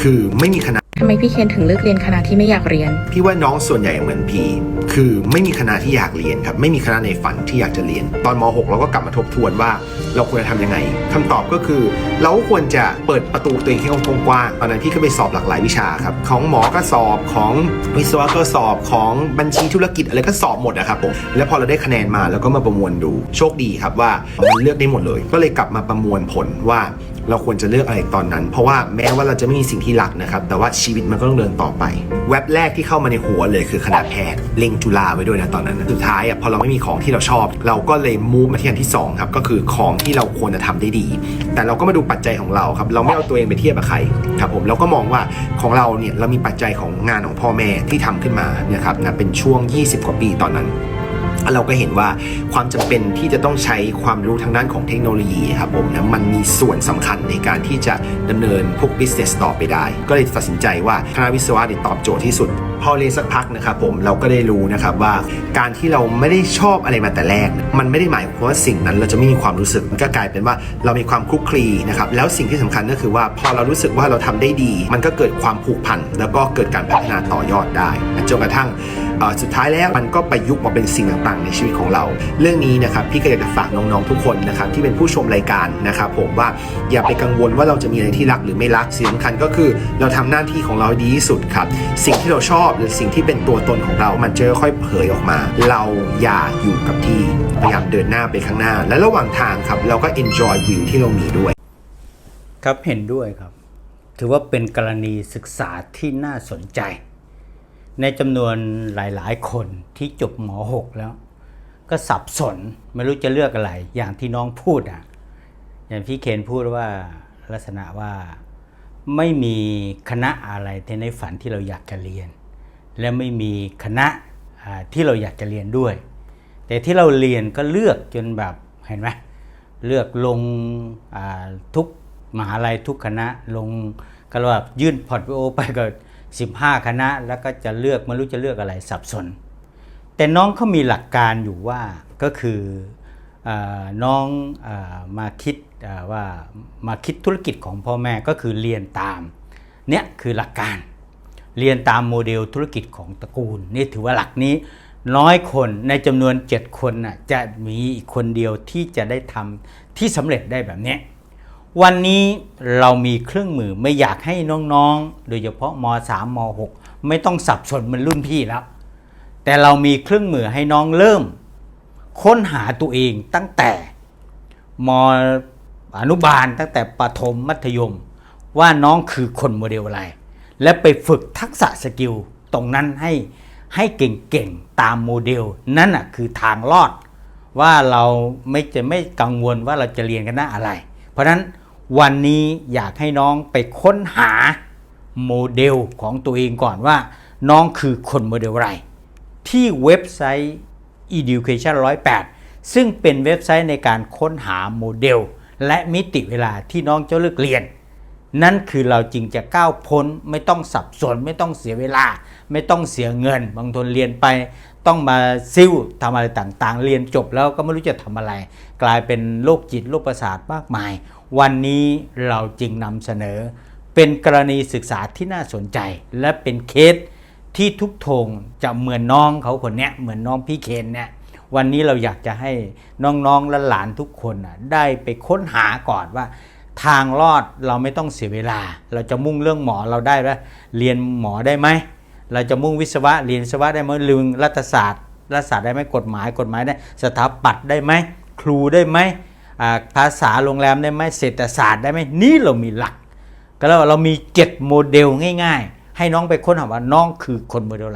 คือไม่มีคณะ ทำไมพี่เคนถึงเลือกเรียนคณะที่ไม่อยากเรียน พี่ว่าน้องส่วนใหญ่เหมือนพีคือไม่มีคณะที่อยากเรียนครับ ไม่มีคณะในฝันที่อยากจะเรียน ตอนม .6 เราก็กลับมาทบทวนว่า เราควรจะทำยังไงคำตอบก็คือ เราก็ควรจะเปิดประตูตัวเองให้กว้างๆตอนนั้นพี่ก็ไปสอบหลากหลายวิชาครับ ของหมอก็สอบของวิศวะก็สอบของบัญชีธุรกิจอะไรก็สอบหมดนะครับผมแล้วพอเราได้คะแนนมาแล้วก็มาประมวลดูโชคดีครับว่ามันเลือกได้หมดเลย ก็เลยกลับมาประมวลผลว่าเราควรจะเลือกอะไรตอนนั้น เพราะว่าแม้ว่าเราจะไม่มีสิ่งที่รักนะครับแต่ว่าชีวิตมันก็ต้องเดินต่อไปเว็บแรกที่เข้ามาในหัวเลยคือคณะแพทย์เล็งจุฬาไว้ด้วยนะตอนนั้นสุดท้ายอะพอเราไม่มีของที่เราชอบ เราก็เลยมูฟมาที่อันที่สองครับก็คือของที่เราควรจะทำได้ดี แต่เราก็มาดูปัจจัยของเราครับเราไม่เอาตัวเองไปเทียบกับใครครับผมเราก็มองว่าของเราเนี่ยเรามีปัจจัยของงานของพ่อแม่ที่ทำขึ้นมาเนะครับนะเป็นช่วง 20 กว่าปีตอนนั้น เราก็เห็นว่าความจำเป็นที่จะต้องใช้ความรู้ทางด้านของเทคโนโลยีครับผมนะมันมีส่วนสำคัญในการที่จะดำเนินพวก business ต่อไปได้ ก็เลยตัดสินใจว่าคณะวิศวะตอบโจทย์ที่สุด พอเรียนสักพักนะครับผมเราก็ได้รู้นะครับว่า การที่เราไม่ได้ชอบอะไรมาแต่แรก มันไม่ได้หมายความว่าสิ่งนั้นเราจะไม่มีความรู้สึกมันก็กลายเป็นว่าเรามีความคลุกคลีนะครับแล้วสิ่งที่สำคัญก็คือว่าพอเรารู้สึกว่าเราทำได้ดี มันก็เกิดความผูกพันแล้วก็เกิดการพัฒนาต่อยอดได้จนกระทั่ง สุดท้ายแล้วมันก็ไปยุกมาเป็นสิ่งต่างๆในชีวิตของเรา เรื่องนี้นะครับพี่ก็อยากจะฝากน้องๆทุกคนนะครับที่เป็นผู้ชมรายการนะครับผมว่าอย่าไปกังวลว่าเราจะมีอะไรที่รักหรือไม่รักสิ่งสำคัญก็คือเราทำหน้าที่ของเราดีที่สุดครับ สิ่งที่เราชอบหรือสิ่งที่เป็นตัวตนของเรา มันจะค่อยเผยออกมา เราอย่าอยู่กับที่พยายามเดินหน้าไปข้างหน้า และระหว่างทางครับเราก็ enjoy วิวที่เรามีด้วย ครับเห็นด้วยครับ ถือว่าเป็นกรณีศึกษาที่น่าสนใจ ในจำนวนหลาย ๆ คนที่จบหมอ .6 แล้ว ก็สับสนไม่รู้จะเลือกอะไร อย่างที่น้องพูดอะอย่างพี่เคนพูดว่าลักษณะว่าไม่มีคณะอะไรในฝันที่เราอยากจะเรียน และไม่มีคณะที่เราอยากจะเรียนด้วย แต่ที่เราเรียนก็เลือกจนแบบเห็นไหมเลือกลงทุกมหาลัยทุกคณะลงก็เรียกว่ายื่นพอร์ตวิโอไปก็ 15 คณะแล้วก็จะเลือกไม่รู้จะเลือกอะไรสับสน แต่น้องเขามีหลักการอยู่ว่าก็คืออน้องอมาคิดว่ามาคิดธุรกิจของพ่อแม่ก็คือเรียนตามเนี่ยคือหลักการเรียนตามโมเดลธุรกิจของตระกูล นี่ถือว่าหลักนี้น้อยคนในจำนวน 7 คนน่ะจะมีอีกคนเดียวที่จะได้ทำที่สำเร็จได้แบบเนี้ย วันนี้เรามีเครื่องมือไม่อยากให้น้องๆ โดยเฉพาะม .3 ม .6 ไม่ต้องสับสนเหมันรุ่นพี่แล้ว แต่เรามีเครื่องมือให้น้องเริ่ม ค้นหาตัวเองตั้งแต่มอนุบาลตั้งแต่ประถมมัธยม ว่าน้องคือคนโมเดลอะไร และไปฝึกทักษะสกิลตรงนั้นให้ให้เก่งๆ ตามโมเดล นั่นน่ะคือทางรอด ว่าเราไม่จะไม่กังวลว่าเราจะเรียนกันหน้าอะไร เพราะนั้น วันนี้อยากให้น้องไปค้นหาโมเดลของตัวเองก่อนว่า น้องคือคนโมเดลอะไรที่เว็บไซต์ education 108 ซึ่งเป็นเว็บไซต์ในการค้นหาโมเดล และมิติเวลาที่น้องจะเลือกเรียน นั่นคือเราจึงจะก้าวพ้นไม่ต้องสับสนไม่ต้องเสียเวลา ไม่ต้องเสียเงิน บางทนเรียนไปต้องมาซิ่วทำอะไรต่างๆ เรียนจบแล้วก็ไม่รู้จะทำอะไร กลายเป็นโรคจิตโรคประสาทมากมาย วันนี้เราจึงนำเสนอ เป็นกรณีศึกษาที่น่าสนใจ และเป็นเคสที่ทุกทงจะเหมือนน้องเขาคนนี้เหมือนน้องพี่เคนเนี่ยวันนี้เราอยากจะให้น้องๆและหลานทุกคนน่ะได้ไปค้นหาก่อนว่า ทางรอดเราไม่ต้องเสียเวลา เราจะมุ่งเรื่องหมอเราได้ไหมเรียนหมอได้ไหมเราจะมุ่งวิศวะเรียนวิศวะได้ไหมลืมรัฐศาสตร์รัฐศาสตร์ได้ไหมกฎหมายกฎหมายได้ สถาปัตย์ได้ไหมครูได้ไหม ภาษาโรงแรมได้ไหมเศรษฐศาสตร์ได้ไหมนี่เรามีหลัก ก็แล้วาเรามีเจ็ดโมเดลง่าย ๆ ให้น้องไปค้นหาว่าน้องคือคนโมเดล